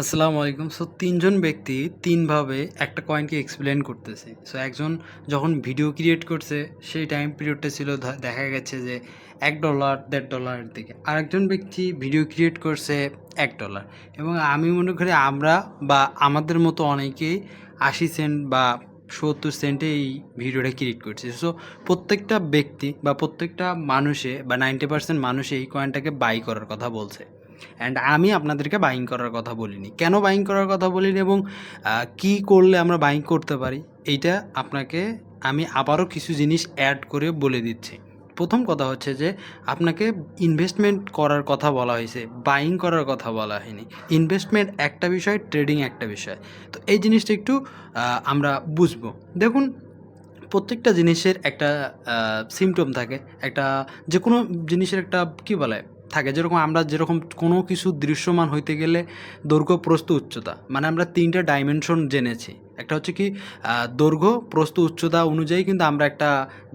আসসালামু আলাইকুম। সো তিনজন ব্যক্তি তিনভাবে একটা কয়েনকে এক্সপ্লেন করতেছে। সো একজন যখন ভিডিও ক্রিয়েট করছে, সেই টাইম পিরিয়ডটা ছিল দেখা গেছে যে এক ডলার দেড় ডলারের দিকে। আরেকজন ব্যক্তি ভিডিও ক্রিয়েট করছে এক ডলার এবং আমি মনে করি আমরা বা আমাদের মতো অনেকেই আশি সেন্ট বা সত্তর সেন্টে এই ভিডিওটা ক্রিয়েট করছে। সো প্রত্যেকটা ব্যক্তি বা প্রত্যেকটা মানুষে বা নাইনটি পার্সেন্ট মানুষে এই কয়েনটাকে বাই করার কথা বলছে। অ্যান্ড আমি আপনাদেরকে বাইং করার কথা বলিনি। কেন বাইং করার কথা বলিনি এবং কি করলে আমরা বাইং করতে পারি? এইটা আপনাকে আমি আবারও কিছু জিনিস অ্যাড করে বলে দিচ্ছি। প্রথম কথা হচ্ছে যে, আপনাকে ইনভেস্টমেন্ট করার কথা বলা হয়েছে বাইং করার কথা বলা হয়নি। ইনভেস্টমেন্ট একটা বিষয় ট্রেডিং একটা বিষয়। তো এই জিনিসটা একটু আমরা বুঝব। দেখুন, প্রত্যেকটা জিনিসের একটা সিমটম থাকে। একটা যে কোনো জিনিসের একটা, কি বলে? থাকে। যেরকম আমরা যেরকম কোনো কিছু দৃশ্যমান হইতে গেলে দৈর্ঘ্য প্রস্থ উচ্চতা। মানে আমরা তিনটা ডাইমেনশন জেনেছি। একটা হচ্ছে কি দৈর্ঘ্য, প্রস্থ, উচ্চতা অনুযায়ী কিন্তু আমরা একটা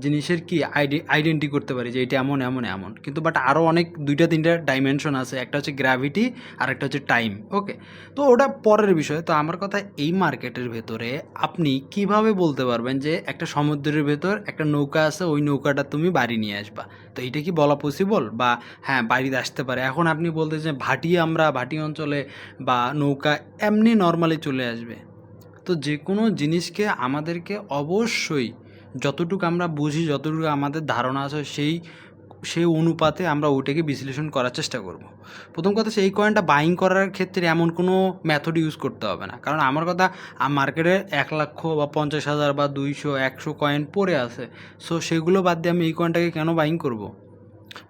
জিনিসের কি আইডি আইডেন্টি করতে পারি যে এটা এমন এমন এমন। কিন্তু বাট আরও অনেক দুইটা, তিনটা ডাইমেনশন আছে। একটা হচ্ছে গ্র্যাভিটি আর একটা হচ্ছে টাইম ওকে তো ওটা পরের বিষয়। তো আমার কথা এই মার্কেটের ভেতরে আপনি কীভাবে বলতে পারবেন যে একটা সমুদ্রের ভেতর একটা নৌকা আছে, ওই নৌকাটা তুমি বাড়ি নিয়ে আসবা? তো এটা কি বলা পসিবল বা হ্যাঁ বাড়িতে আসতে পারে। এখন আপনি বলতে যে ভাটি আমরা, ভাটি অঞ্চলে বা নৌকা এমনি নর্মালি চলে আসবে। তো যে কোনো জিনিসকে আমাদেরকে অবশ্যই যতটুকু আমরা বুঝি, যতটুকু আমাদের ধারণা আছে, সেই সেই অনুপাতে আমরা ওইটাকে বিশ্লেষণ করার চেষ্টা করব। প্রথম কথা সেই কয়েনটা বাইং করার ক্ষেত্রে এমন কোনো মেথড ইউজ করতে হবে না। কারণ আমার কথা মার্কেটে এক লক্ষ বা পঞ্চাশ হাজার বা দুইশো, একশো কয়েন পড়ে আছে। সো সেগুলো বাদ দিয়ে আমি এই কয়েনটাকে কেন বাইং করব?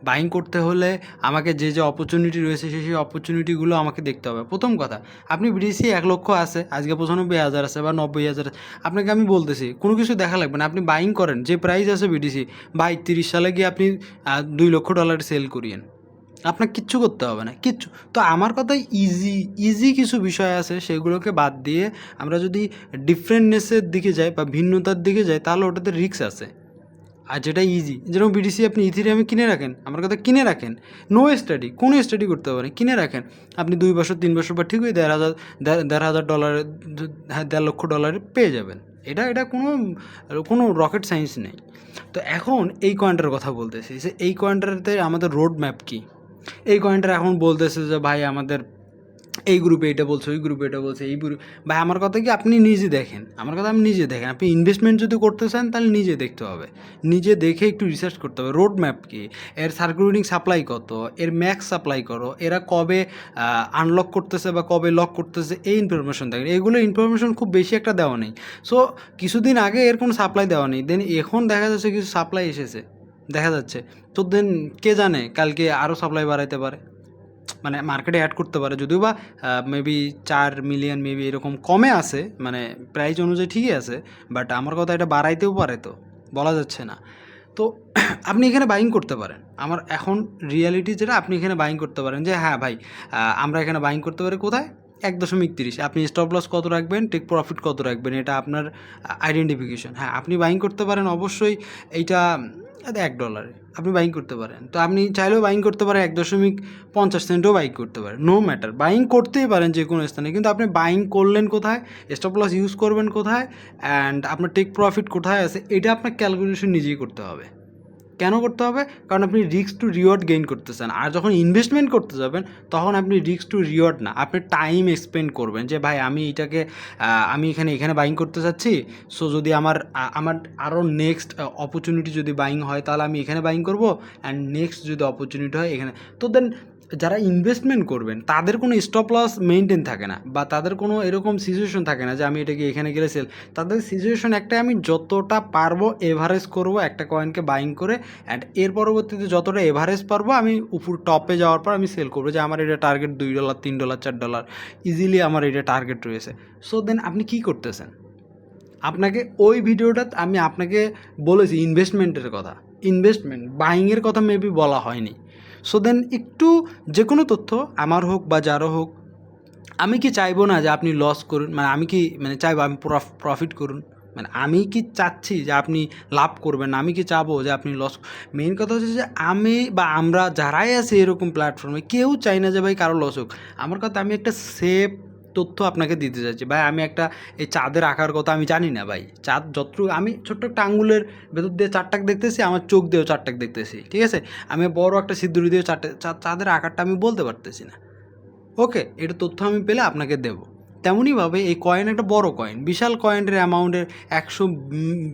বাইং করতে হলে আমাকে যে যে অপরচুনিটি রয়েছে, সেই সেই অপরচুনিটিগুলো আমাকে দেখতে হবে। প্রথম কথা, আপনি বিডিসি এক লক্ষ আছে, আজকে পঁচানব্বই হাজার আছে বা নব্বই হাজার আছে। আপনাকে আমি বলতেছি, কোনো কিছু দেখা লাগবে না। আপনি বাইং করেন, যে প্রাইস আছে বিডিসি বাই তিরিশ সালে গিয়ে আপনি দুই লক্ষ ডলার সেল করিয়েন। আপনার কিচ্ছু করতে হবে না, কিচ্ছু। তো আমার কথা ইজি ইজি কিছু বিষয় আছে, সেগুলোকে বাদ দিয়ে আমরা যদি ডিফারেন্টনেসের দিকে যাই বা ভিন্নতার দিকে যাই, তাহলে ওটাতে রিস্ক আছে। আর যেটা ইজি যেরকম বিডিসি আপনি ইথিরিয়ামে কিনে রাখেন, আমার কথা কিনে রাখেন। নো স্টাডি কোনো স্টাডি করতে না, কিনে রাখেন। আপনি দুই বছর, তিন বছর পর ঠিকই দেড় হাজার, দেড়- দেড় হাজার ডলার হ্যাঁ দেড় লক্ষ ডলারে পেয়ে যাবেন। এটা এটা কোনো কোনো রকেট সায়েন্স নেই। তো এখন এই কয়েনটার কথা বলতেছি। যে এই কয়েনটাতে আমাদের রোড ম্যাপ কী? এই কয়েনটা এখন বলতেছে যে, ভাই, আমাদের এই গ্রুপে এটা বলছে, ওই গ্রুপে এটা বলছে, এই গ্রুপ ভাই, আমার কথা কি আপনি নিজে দেখেন? আমার কথা আপনি নিজে দেখেন। আপনি ইনভেস্টমেন্ট যদি করতে চান, তাহলে নিজে দেখতে হবে। নিজে দেখে একটু রিসার্চ করতে হবে। রোড ম্যাপ কি? এর সার্কুলেটিং সাপ্লাই কত? এর ম্যাক্স সাপ্লাই করো। এরা কবে আনলক করতেছে বা কবে লক করতেছে, এই ইনফরমেশন দেখেন। এগুলো ইনফরমেশন খুব বেশি একটা দেওয়া নেই। সো কিছুদিন আগে এর কোনো সাপ্লাই দেওয়া নেই। দেন এখন দেখা যাচ্ছে কিছু সাপ্লাই এসেছে। দেখা যাচ্ছে। তো দেন কে জানে? কালকে আরও সাপ্লাই বাড়াইতে পারে। মানে মার্কেটে অ্যাড করতে পারে। যদিও বা মেবি চার মিলিয়ন মেবি এরকম কমে আছে মানে প্রাইস অনুযায়ী ঠিকই আছে বাট আমার কথা এটা বাড়াইতেও পারে তো, বলা যাচ্ছে না। তো আপনি এখানে বাইং করতে পারেন। আমার এখন রিয়ালিটি যেটা, আপনি এখানে বাইং করতে পারেন যে হ্যাঁ ভাই আমরা এখানে বাইং করতে পারি কোথায়? এক দশমিক তিরিশ। আপনি স্টপ লস কত রাখবেন? টেক প্রফিট কত রাখবেন? এটা আপনার আইডেন্টিফিকেশন হ্যাঁ আপনি বাইং করতে পারেন অবশ্যই। এইটা এক ডলারে আপনি বাইং করতে পারেন। তো আপনি চাইলেও বাইং করতে পারেন, এক দশমিক পঞ্চাশ সেন্টও বাইং করতে পারেন। নো ম্যাটার বাইং করতেই পারেন যে কোনো স্থানে। কিন্তু আপনি বাইং করলেন কোথায়? স্টপ লস ইউজ করবেন কোথায়? অ্যান্ড আপনার টেক প্রফিট কোথায় আছে? এটা আপনার ক্যালকুলেশন নিজেই করতে হবে। কেন করতে হবে? কারণ আপনি রিস্ক টু রিওয়ার্ড গেইন করতে চান। আর যখন ইনভেস্টমেন্ট করতে যাবেন, তখন আপনি রিস্ক টু রিওয়ার্ড না। আপনি টাইম এক্সপেন্ড করবেন যে, ভাই, আমি এটাকে আমি এখানে এখানে বাইং করতে চাচ্ছি সো যদি আমার আমার আরও নেক্সট অপরচুনিটি যদি বাইং হয়, তাহলে আমি এখানে বাইং করব। অ্যান্ড নেক্সট যদি অপরচুনিটি হয়, এখানে। তো দেন যারা ইনভেস্টমেন্ট করবেন, তাদের কোনো স্টপ লস মেনটেন থাকে না বা তাদের কোনো এরকম সিচুয়েশন থাকে না যে আমি এটাকে এখানে গেলে সেল তাদের সিচুয়েশন একটাই, আমি যতটা পারব এভারেজ করব একটা কয়েনকে বাইং করে অ্যান্ড এর পরবর্তীতে যতটা এভারেজ পারব, আমি উপর টপে যাওয়ার পর আমি সেল করব যে আমার এটা টার্গেট দুই ডলার তিন ডলার চার ডলার ইজিলি আমার এটা টার্গেট রয়েছে। সো দেন আপনি কি করতেছেন? আপনাকে ওই ভিডিওটা আমি আপনাকে বলেছি ইনভেস্টমেন্টের কথা। ইনভেস্টমেন্ট বাইংয়ের কথা মেবি বলা হয়নি। সো দেন একটু যে কোনো তথ্য আমার হোক বা যারও হোক, আমি কি চাইব না যে আপনি লস করুন? মানে আমি কি মানে চাইব আমি প্রফিট করুন? মানে আমি কি চাচ্ছি যে আপনি লাভ করবেন আমি কি চাবো যে আপনি লস মেইন কথা হচ্ছে যে আমি বা আমরা যারাই আছি এরকম প্ল্যাটফর্মে কেউ চাই না যে ভাই কারও লস হোক। আমার কথা আমি একটা সেফ তথ্য আপনাকে দিতে চাচ্ছি ভাই, আমি একটা এই চাঁদের আঁকার কথা আমি জানি না, ভাই। চাঁদ যতটুকু, আমি ছোট্ট একটা আঙ্গুলের ভেতর দিয়ে চারটাক দেখতেছি, আমার চোখ দিয়েও চারটাক দেখতেছি, ঠিক আছে? আমি বড় একটা সিদ্ধুরি দিয়ে চারটে চাঁদের আকারটা আমি বলতে পারতেছি না। ওকে, এটা তথ্য আমি পেলে আপনাকে দেব। তেমনইভাবে এই কয়েন একটা বড় কয়েন বিশাল কয়েনের অ্যামাউন্টের একশো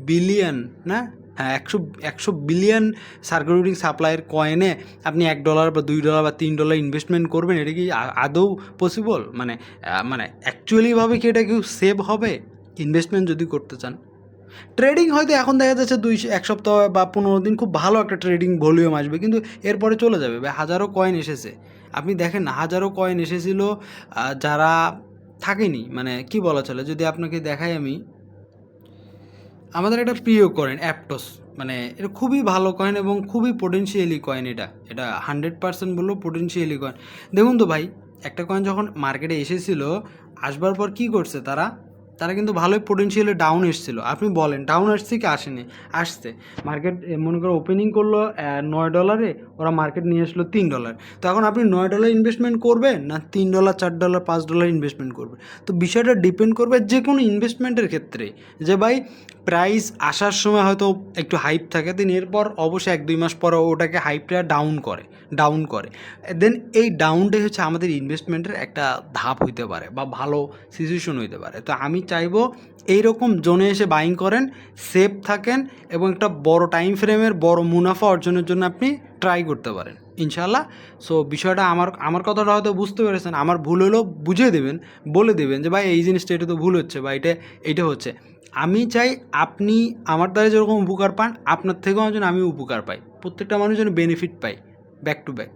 বিলিয়ন না? হ্যাঁ একশো একশো বিলিয়ন সার্কুলেটিং সাপ্লাইয়ের কয়েনে আপনি এক ডলার বা দুই ডলার বা তিন ডলার ইনভেস্টমেন্ট করবেন, এটা কি আদৌ পসিবল মানে মানে অ্যাকচুয়ালিভাবে কি এটা কেউ সেভ হবে? ইনভেস্টমেন্ট যদি করতে চান। ট্রেডিং হয়তো এখন দেখা যাচ্ছে দুই, এক সপ্তাহ বা পনেরো দিন খুব ভালো একটা ট্রেডিং ভলিউম আসবে, কিন্তু এরপরে চলে যাবে। হাজারো কয়েন এসেছে। আপনি দেখেন হাজারো কয়েন এসেছিল যারা থাকেনি। মানে কি বলা চলে? যদি আপনাকে দেখাই আমি আমাদের একটা প্রিয় কয়েন অ্যাপটস মানে এটা খুবই ভালো কয়েন এবং খুবই পোটেনশিয়ালি কয়েন এটা। এটা হান্ড্রেড পার্সেন্ট বললেও পোটেনশিয়ালি কয়েন দেখুন তো ভাই, একটা কয়েন যখন মার্কেটে এসেছিল, আসবার পর কি করছে তারা? তারা কিন্তু ভালোই পোটেনশিয়ালি ডাউন এসেছিল। আপনি বলেন ডাউন আসছে কি আসেনি? আসছে। মার্কেট মনে করো ওপেনিং করল নয় ডলারে ওরা মার্কেট নিয়ে আসলো তিন ডলার তো এখন আপনি নয় ডলার ইনভেস্টমেন্ট করবেন না তিন ডলার চার ডলার পাঁচ ডলার ইনভেস্টমেন্ট করবেন? তো বিষয়টা ডিপেন্ড করবে যে কোনো ইনভেস্টমেন্টের ক্ষেত্রে। যে ভাই প্রাইস আসার সময় হয়তো একটু হাইপ থাকে দেন এরপর অবশ্যই এক দুই মাস পর ওটাকে হাইপটা ডাউন করে ডাউন করে। দেন এই ডাউনটাই হচ্ছে আমাদের ইনভেস্টমেন্টের একটা ধাপ হইতে পারে বা ভালো সিচুয়েশন হইতে পারে। তো আমি চাইব এইরকম জোনে এসে বাইং করেন সেফ থাকেন এবং একটা বড় টাইম ফ্রেমের বড় মুনাফা অর্জনের জন্য আপনি ট্রাই করতে পারেন। ইনশাল্লাহ সো বিষয়টা আমার আমার কথাটা হয়তো বুঝতে পেরেছেন। আমার ভুল হলেও বুঝিয়ে দেবেন, বলে দেবেন যে, ভাই, এই জিনিসটা, এটা তো ভুল হচ্ছে বা এটা এটা হচ্ছে। আমি চাই আপনি আমার দ্বারা যেরকম উপকার পান, আপনার থেকেও যেন আমি উপকার পাই। প্রত্যেকটা মানুষ যেন বেনিফিট পাই ব্যাক টু ব্যাক